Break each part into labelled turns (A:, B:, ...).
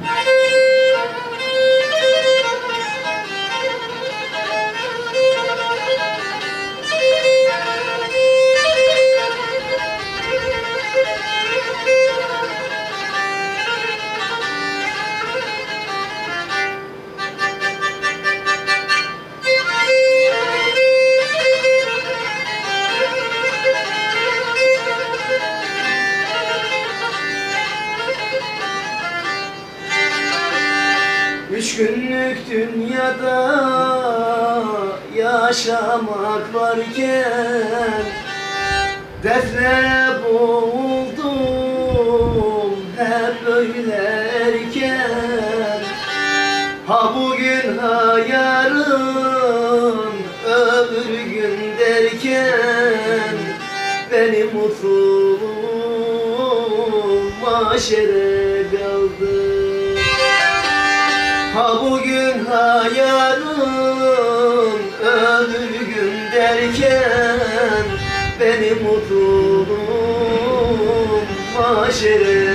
A: Thank you. Büyük dünyada yaşamak varken Dertle boğuldum hep böylerken. Ha bugün ha yarın öbür gün derken Benim mutluluğum maşere Ha bugün ha yarın gün derken Benim mutluluğum maşere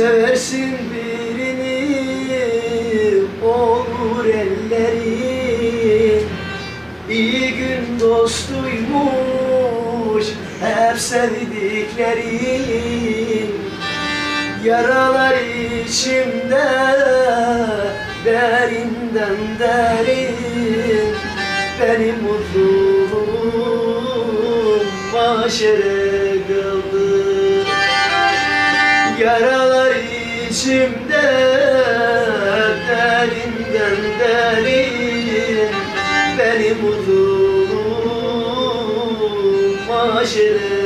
A: Seversin birini olur ellerin İyi gün dostuymuş hep sevdiklerin Yaralar içimde derinden derin. Benim mutluluğum maşere kaldı. Yaralar içimde derinden derin Benim mutluluğum maşere